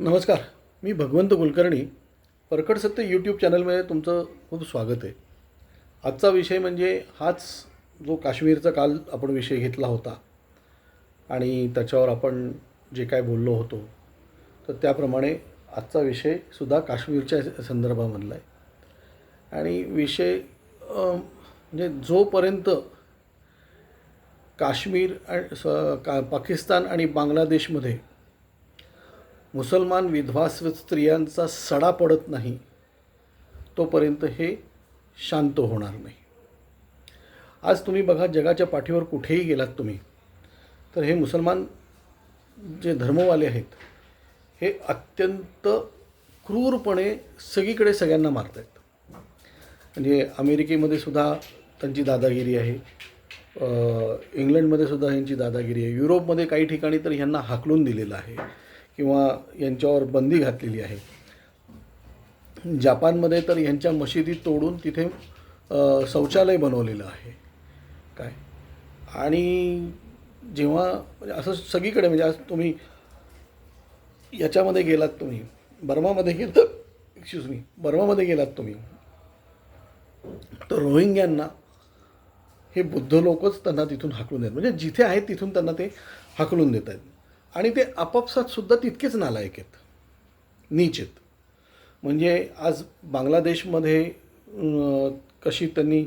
नमस्कार मी भगवंत कुलकर्णी. परकड सत्य यूट्यूब चॅनलमध्ये तुमचं खूप स्वागत आहे. आजचा विषय म्हणजे हाच जो काश्मीरचा काल आपण विषय घेतला होता. आणि त्याच्यावर आपण जे काय बोललो होतो तर त्याप्रमाणे आजचा विषयसुद्धा काश्मीरच्या संदर्भामधला आहे. आणि विषय म्हणजे जोपर्यंत काश्मीर आणि स- का पाकिस्तान आणि बांगलादेशमध्ये मुसलमान विधवा स्त्रियांचा सडा पडत नाही तोपर्यंत हे शांत होणार नाही. आज तुम्ही बघा जगाच्या पाठीवर कुठेही गेलात तुम्ही तर हे मुसलमान जे धर्मवाले आहेत हे अत्यंत क्रूरपणे सगळीकडे सगळ्यांना मारत आहेत म्हणजे अमेरिकेमध्ये सुद्धा त्यांची दादागिरी आहे इंग्लंडमध्ये सुद्धा यांची दादागिरी आहे युरोपमध्ये काही ठिकाणी तर ह्यांना हाकलून दिलेलं आहे. किंवा यांच्यावर बंदी घातलेली आहे. जपानमध्ये तर यांच्या मशिदी तोडून तिथे शौचालय बनवलेलं आहे. काय? आणि जेव्हा म्हणजे असं सगळीकडे म्हणजे आज तुम्ही याच्यामध्ये गेलात तुम्ही बर्मामध्ये गेलं एक्सक्यूज मी बर्मामध्ये गेलात तुम्ही तर रोहिंग्यांना हे बुद्ध लोकच त्यांना तिथून हाकलून देत म्हणजे जिथे आहेत तिथून त्यांना ते हाकलून देत आहेत आणि ते आपापसात सुद्धा तितकेच नालायक आहेत. नीच आहेत. म्हणजे आज बांगलादेशमध्ये कशी त्यांनी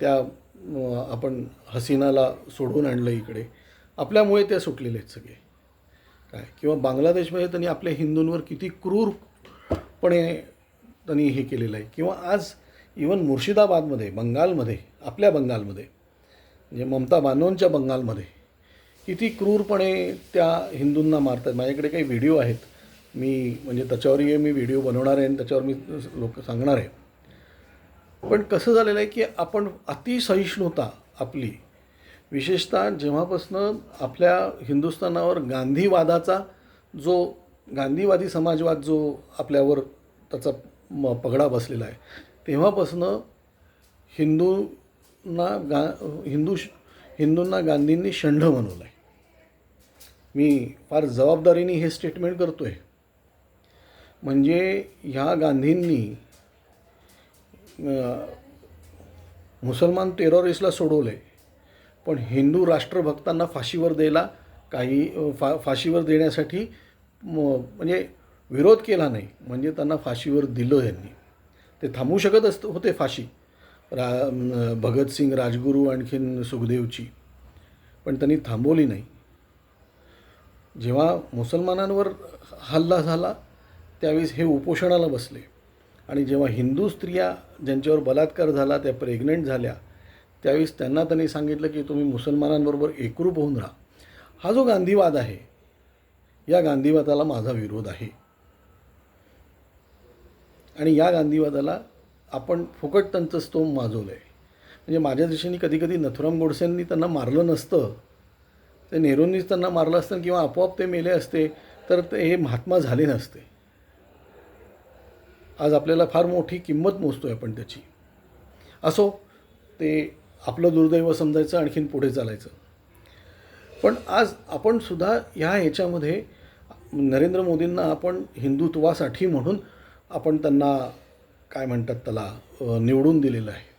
त्या आपण हसीनाला सोडून आणलं इकडे आपल्यामुळे त्या सुटलेले आहेत सगळे. काय? किंवा बांगलादेशमध्ये त्यांनी आपल्या हिंदूंवर किती क्रूरपणे त्यांनी हे केलेलं आहे. किंवा आज इवन मुर्शिदाबादमध्ये बंगालमध्ये आपल्या बंगालमध्ये म्हणजे ममता बानोंच्या बंगालमध्ये किती क्रूरपणे त्या हिंदूंना मारतात. माझ्याकडे काही व्हिडिओ आहेत. मी म्हणजे त्याच्यावरही मी व्हिडिओ बनवणार आहे आणि त्याच्यावर मी लोक सांगणार आहे. पण कसं झालेलं आहे की आपण अतिसहिष्णुता आपली विशेषतः जेव्हापासनं आपल्या हिंदुस्थानावर गांधीवादाचा जो गांधीवादी समाजवाद जो आपल्यावर त्याचा म पगडा बसलेला आहे तेव्हापासनं हिंदूंना गा हिंदू हिंदूंना गांधींनी षंढ बनवलं आहे. मी फार जबाबदारीने हे स्टेटमेंट करतो आहे म्हणजे ह्या गांधींनी मुसलमान टेररिस्टला सोडवलं आहे पण हिंदू राष्ट्रभक्तांना फाशीवर द्यायला काही फा फाशीवर देण्यासाठी म्हणजे विरोध केला नाही. म्हणजे त्यांना फाशीवर दिलं यांनी. ते थांबवू शकत असत होते फाशी. रा भगतसिंग राजगुरू आणखीन सुखदेवची. पण त्यांनी थांबवली नाही. जेव्हा मुसलमानांवर हल्ला झाला त्यावेळेस हे उपोषणाला बसले. आणि जेव्हा हिंदू स्त्रिया ज्यांच्यावर बलात्कार झाला त्या प्रेग्नंट झाल्या त्यावेळेस त्यांना त्यांनी सांगितलं की तुम्ही मुसलमानांबरोबर एकरूप होऊन राहा. हा जो गांधीवाद आहे या गांधीवादाला माझा विरोध आहे. आणि या गांधीवादाला आपण फुकट त्यांचं स्तोम माजवलं आहे म्हणजे माझ्या दृष्टीने कधी कधी नथुराम गोडसेंनी त्यांना मारलं नसतं ते नेहरूंनीच त्यांना मारलं असतं किंवा आपोआप ते मेले असते तर ते हे महात्मा झाले नसते. आज आपल्याला फार मोठी किंमत मोजतो आहे आपण त्याची. असो ते आपलं दुर्दैव समजायचं आणखीन पुढे चालायचं. पण आज आपण सुद्धा ह्या ह्याच्यामध्ये नरेंद्र मोदींना आपण हिंदुत्वासाठी म्हणून आपण त्यांना काय म्हणतात त्याला निवडून दिलेलं आहे.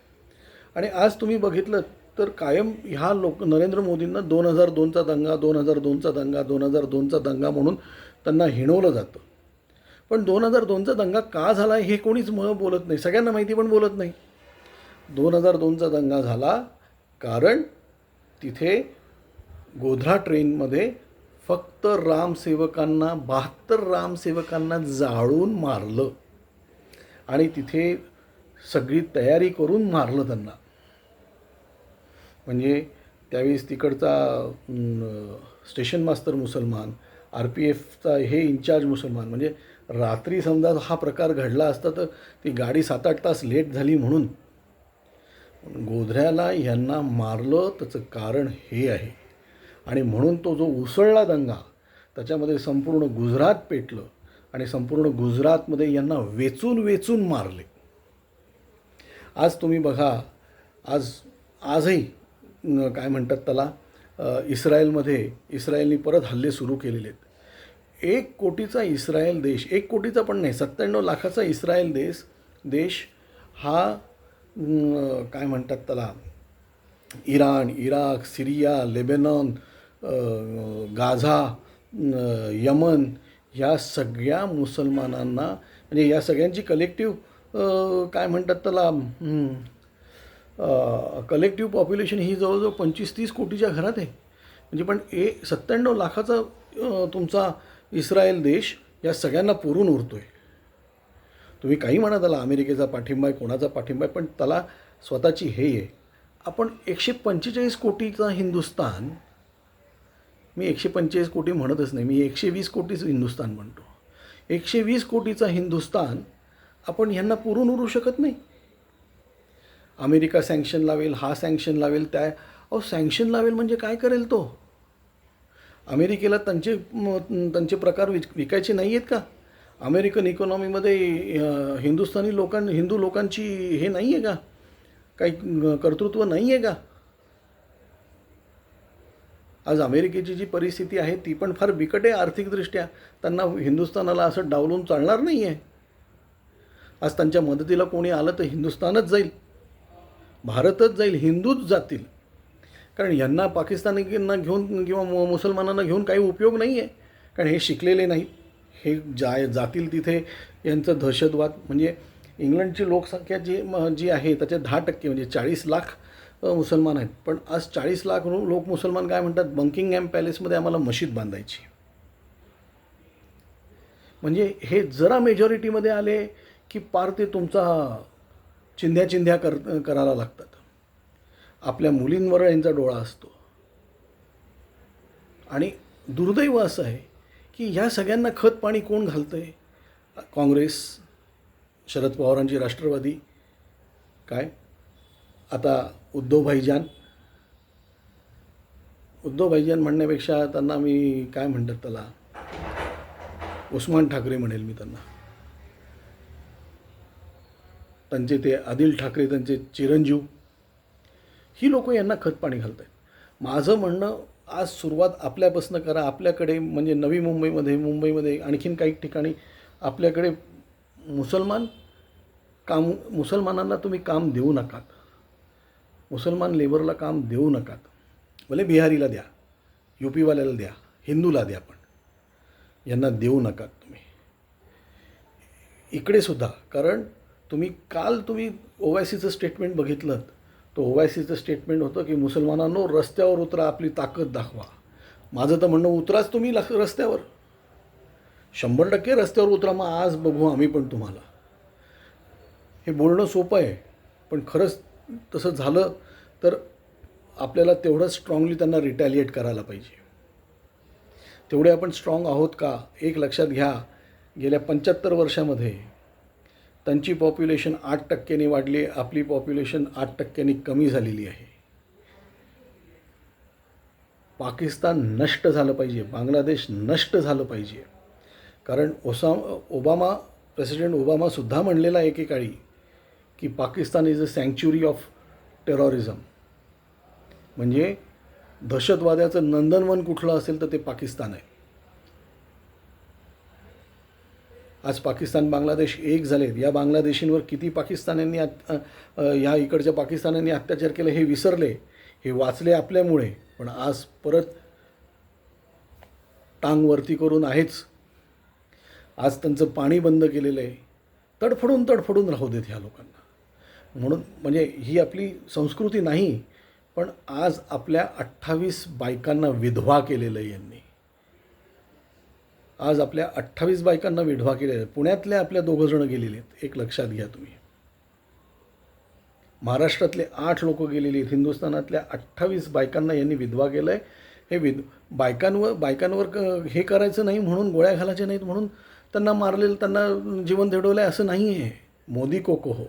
आणि आज तुम्ही बघितलं तर कायम ह्या लोक नरेंद्र मोदींना दोन हजार दोनचा दंगा दोन हजार दोनचा दंगा दोन हजार दोनचा दंगा म्हणून त्यांना हिणवलं जातं. पण दोन हजार दोनचा दंगा का झाला हे कोणीच म बोलत नाही. सगळ्यांना माहिती पण बोलत नाही. दोन हजार दोनचा दंगा झाला कारण तिथे गोध्रा ट्रेनमध्ये फक्त रामसेवकांना बहात्तर रामसेवकांना जाळून मारलं. आणि तिथे सगळी तयारी करून मारलं त्यांना. म्हणजे त्यावेळेस तिकडचा स्टेशन मास्तर मुसलमान आर पी एफचा हे इन्चार्ज मुसलमान. म्हणजे रात्री समजा हा प्रकार घडला असता तर ती गाडी सात आठ तास लेट झाली म्हणून. गोधऱ्याला यांना मारलं त्याचं कारण हे आहे. आणि म्हणून तो जो उसळला दंगा त्याच्यामध्ये संपूर्ण गुजरात पेटलं आणि संपूर्ण गुजरातमध्ये यांना वेचून वेचून मारले. आज तुम्ही बघा आज आजही काय म्हणतात त्याला इस्रायलमध्ये इस्रायलनी परत हल्ले सुरू केलेले आहेत. एक कोटीचा इस्रायल देश एक कोटीचा पण नाही सत्त्याण्णव लाखाचा इस्रायल देश देश हा काय म्हणतात त्याला Iran Iraq Syria Lebanon Gaza Yemen या सगळ्या मुसलमानांना म्हणजे या सगळ्यांची कलेक्टिव्ह काय म्हणतात त्याला कलेक्टिव्ह पॉप्युलेशन ही जवळजवळ पंचवीस तीस कोटीच्या घरात आहे. म्हणजे पण ए सत्त्याण्णव लाखाचा तुमचा इस्रायल देश या सगळ्यांना पुरून उरतो आहे तुम्ही काही म्हणा त्याला अमेरिकेचा पाठिंबा आहे कोणाचा पाठिंबा आहे पण त्याला स्वतःची हे आहे. आपण एकशे पंचेचाळीस कोटीचा हिंदुस्तान मी एकशे पंचेचाळीस कोटी म्हणतच नाही मी एकशे वीस कोटीच हिंदुस्तान म्हणतो. एकशे वीस कोटीचा हिंदुस्तान आपण ह्यांना पुरून उरू शकत नाही. अमेरिका सँक्शन लावेल हा सँक्शन लावेल त्या अहो सँक्शन लावेल म्हणजे काय करेल तो? अमेरिकेला त्यांचे त्यांचे प्रकार विक विकायचे नाही आहेत का अमेरिकन इकॉनॉमीमध्ये हिंदुस्थानी लोकां हिंदू लोकांची हे नाही आहे का? काही कर्तृत्व नाही आहे का? आज अमेरिकेची जी परिस्थिती आहे ती पण फार बिकट आहे आर्थिकदृष्ट्या. त्यांना हिंदुस्थानाला असं डावलून चालणार नाही आहे आज त्यांच्या मदतीला कोणी आलं तर हिंदुस्थानच जाईल. भारतच जाईल हिंदूच जातील. कारण यांना पाकिस्तानींना घेऊन किंवा मु- मुसलमानांना घेऊन काही उपयोग नाही आहे कारण हे शिकलेले नाही. हे जा जातील तिथे यांचं दहशतवाद. म्हणजे इंग्लंडची लोकसंख्या जी म- जी आहे त्याचे दहा टक्के म्हणजे चाळीस लाख मुसलमान आहेत. पण आज चाळीस लाख लोक मुसलमान काय म्हणतात? बंकिंगहॅम पॅलेसमध्ये आम्हाला मशीद बांधायची. म्हणजे हे जरा मेजॉरिटीमध्ये आले की पार ते तुमचा चिंध्या चिंध्या कर करायला लागतात. आपल्या मुलींवर यांचा डोळा असतो. आणि दुर्दैव असं आहे की ह्या सगळ्यांना खत पाणी कोण घालतं आहे काँग्रेस शरद पवारांची राष्ट्रवादी काय? आता उद्धव भाईजान. उद्धव भाईजान म्हणण्यापेक्षा त्यांना मी काय म्हणतात त्याला? उस्मान ठाकरे म्हणेल मी त्यांना. त्यांचे ते आदिल ठाकरे त्यांचे चिरंजीव ही लोक यांना खतपाणी घालत आहेत माझं म्हणणं आज सुरुवात आपल्यापासून करा आपल्याकडे म्हणजे नवी मुंबईमध्ये मुंबईमध्ये आणखीन काही ठिकाणी आपल्याकडे मुसलमान काम मुसलमानांना तुम्ही काम देऊ नकात मुसलमान लेबरला काम देऊ नकात भले बिहारीला द्या यू पीवाल्याला द्या हिंदूला द्या पण. यांना देऊ नकात तुम्ही. इकडे सुद्धा कारण तुम्ही काल तुम्ही ओवायसीचं स्टेटमेंट बघितलं. तो ओवायसीचं स्टेटमेंट होतं की मुसलमानांनो रस्त्यावर उतरा आपली ताकद दाखवा. माझं तर म्हणणं उतराच तुम्ही लख रस्त्यावर. शंभर टक्के रस्त्यावर उतरा मग आज बघू आम्ही पण तुम्हाला. हे बोलणं सोपं आहे पण खरंच तसं झालं तर आपल्याला तेवढं स्ट्रॉंगली त्यांना रिटॅलिएट करायला पाहिजे. तेवढे आपण स्ट्रॉंग आहोत का एक लक्षात घ्या गेल्या पंच्याहत्तर वर्षामध्ये त्यांची पॉप्युलेशन आठ टक्क्यांनी वाढली आपली पॉप्युलेशन आठ टक्क्यांनी कमी झालेली आहे. पाकिस्तान नष्ट झालं पाहिजे. बांगलादेश नष्ट झालं पाहिजे. कारण ओसा ओबामा प्रेसिडेंट ओबामासुद्धा म्हणलेला एकेकाळी की Pakistan is a sanctuary of terrorism म्हणजे दहशतवाद्याचं नंदनवन कुठलं असेल तर ते पाकिस्तान आहे. आज पाकिस्तान बांगलादेश एक झालेत. या बांगलादेशींवर किती पाकिस्तान्यांनी अत- ह्या इकडच्या पाकिस्तान्यांनी अत्याचार केले हे विसरले हे वाचले आपल्यामुळे. पण आज परत टांगवरती करून आहेच. आज त्यांचं पाणी बंद केलेलं आहे. तडफडून तडफडून राहू देत ह्या लोकांना. म्हणून म्हणजे ही आपली संस्कृती नाही पण आज आपल्या अठ्ठावीस बायकांना विधवा केलेलं आहे यांनी. आज आपल्या अठ्ठावीस बायकांना विधवा केलेल्या आहेत. पुण्यातल्या आपल्या दोघं जण गेलेले आहेत. एक लक्षात घ्या तुम्ही. महाराष्ट्रातले आठ लोक गेलेली आहेत. हिंदुस्थानातल्या अठ्ठावीस बायकांना यांनी विधवा केलं आहे हे विध बायकांवर बायकांवर क- हे करायचं नाही म्हणून गोळ्या घालायच्या नाहीत म्हणून त्यांना मारलेलं त्यांना जीवन देडवलं आहे असं नाही आहे मोदी कोको हो.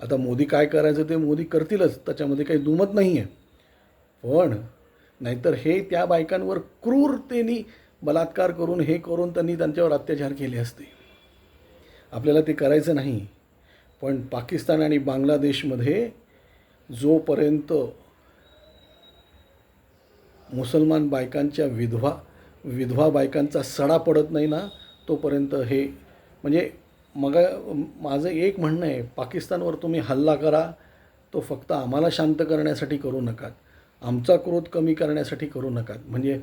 आता मोदी काय करायचं ते मोदी करतीलच. त्याच्यामध्ये काही दुमत नाही आहे पण नाहीतर हे त्या बायकांवर क्रूरतेनी बलात्कार करून हे करून त्यांनी त्यांच्यावर अत्याचार केले असते. आपल्याला ते करायचं नाही. पण पाकिस्तान आणि बांगलादेशमध्ये जोपर्यंत मुसलमान बायकांच्या विधवा विधवा बायकांचा सडा पडत नाही ना तोपर्यंत हे म्हणजे मग माझं एक म्हणणं आहे पाकिस्तानवर तुम्ही हल्ला करा तो फक्त आम्हाला शांत करण्यासाठी करू नका. आमचा क्रोध कमी करण्यासाठी करू नका. म्हणजे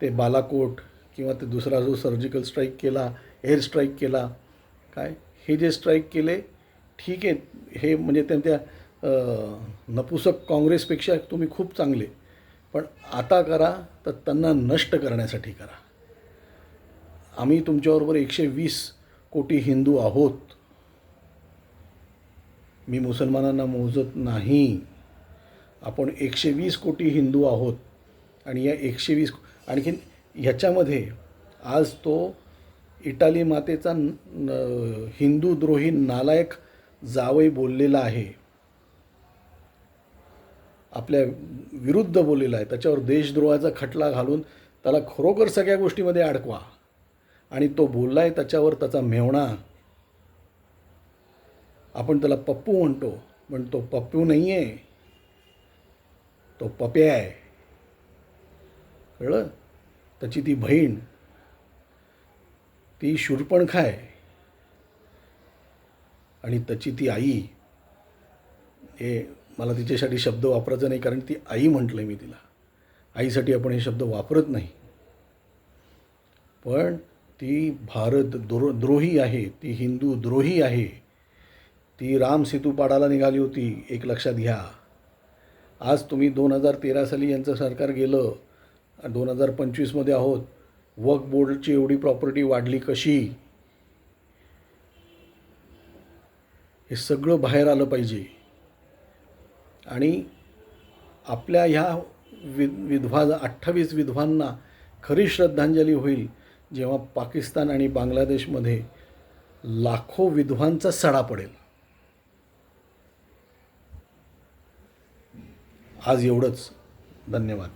ते बालाकोट किंवा ते दुसरा जो सर्जिकल स्ट्राईक केला एअर स्ट्राईक केला काय? हे जे स्ट्राईक केले ठीक आहे. हे म्हणजे त्यांच्या नपुसक काँग्रेसपेक्षा तुम्ही खूप चांगले. पण आता करा तर त्यांना नष्ट करण्यासाठी करा. आम्ही तुमच्याबरोबर एकशे वीस कोटी हिंदू आहोत. मी मुसलमानांना मोजत नाही. आपण एकशे वीस कोटी हिंदू आहोत. आणि या एकशे वीस आणखीन ह्याच्यामध्ये आज तो इटाली मातेचा न- हिंदू द्रोही नालायक जावई बोललेला आहे. आपल्या विरुद्ध बोललेला आहे. त्याच्यावर देशद्रोहाचा खटला घालून त्याला खरोखर सगळ्या गोष्टीमध्ये अडकवा. आणि तो बोलला आहे त्याच्यावर त्याचा मेवणा. आपण त्याला पप्पू म्हणतो पण तो पप्पू नाही आहे तो पप्या आहे. कळलं? त्याची ती बहीण ती शूरपणखा आहे आणि त्याची ती आई हे मला तिच्यासाठी शब्द वापरायचा नाही कारण ती आई म्हटलं मी तिला. आईसाठी आपण हे शब्द वापरत नाही. पण ती भारत द्रो द्रोही आहे ती हिंदू द्रोही आहे. ती राम सेतू पाडायला निघाली होती एक लक्षात घ्या. आज तुम्ही दोन हजार तेरा साली यांचं सरकार गेलं दोन हजार पंचवीसमध्ये आहोत. वक बोर्डची एवढी प्रॉपर्टी वाढली कशी? हे सगळं बाहेर आलं पाहिजे. आणि आपल्या ह्या वि विधवा अठ्ठावीस विधवांना खरी श्रद्धांजली होईल जेव्हा पाकिस्तान आणि बांगलादेशमध्ये लाखो विधवांचा सडा पडेल. आज एवढंच. धन्यवाद.